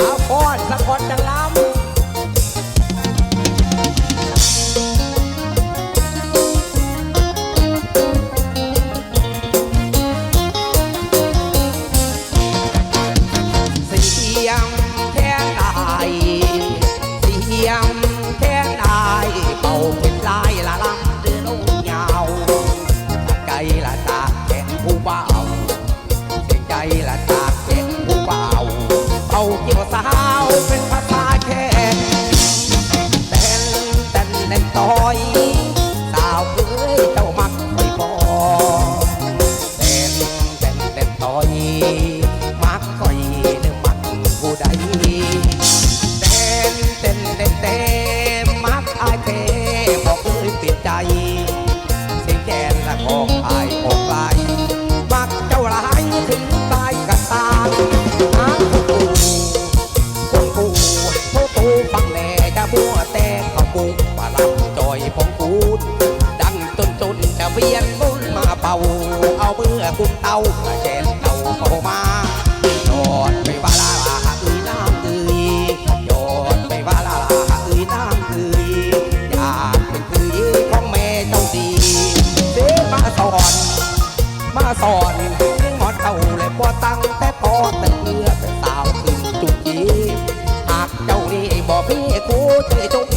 อาพรสะกดจะล้ำ always been. ดังจะเวียนบุญมาเป่า เอาเมื่อคุณเต้าแกนเต้าเข้ามาโยนไปว่าลาลาเอ้ยน้ำเอ้ยโยนไปว่าลาลาอ้ยน้ำเอ้ยอยากเป็นคือของแม่เจ้าดีเสียมาสอน มาสอนยังหมอเท่าเลยบ่ตั้งแต่พอแต่เมื่อเป็นสาวขึ้นจุกจีหากเจ้านี่บ่พี่กูจะจง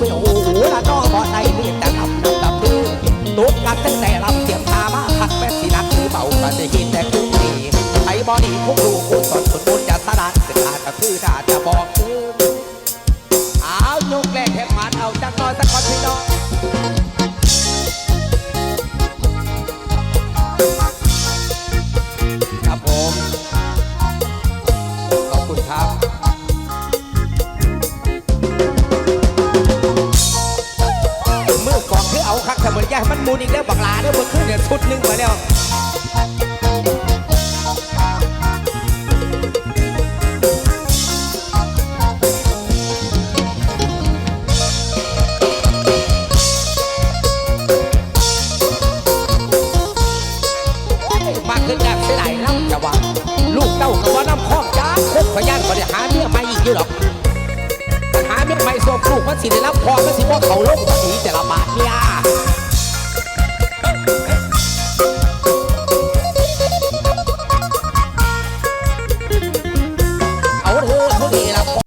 ลูกสือเป็นโอ้โหละน้องบ่ในเรียนแต่ลำน้ำตาพื้นตกกันตั้งแต่ลำเสียงตามาคักแม่สีนักคือเบาก็จะหินแต่คือดีไอ้บอดีพวกลูกคุณสอนสุดบุญจะสะดานเป็นอาจก็คือถ้าจะบอกคือเอายกแรกแห่มันเอาจักน้อยสักคนพี่น้อง คักมันมูนอีกแล้วบักลาเด้อเมื่อคืนเนี่ยชุดหนึงมาแล้ว มากขึ้นแล้วเสียดายน้ำจะว่าลูกเต้ากับว่าน้ำคอกจ้าคบพยานก็ได้หาเมียใหม่อีกอยู่หรอกปัญหาเมียใหม่ส่วนลูกมันสิได้รับพอมันสิว่าเขาลงสีแต่ละบาทเนี่ย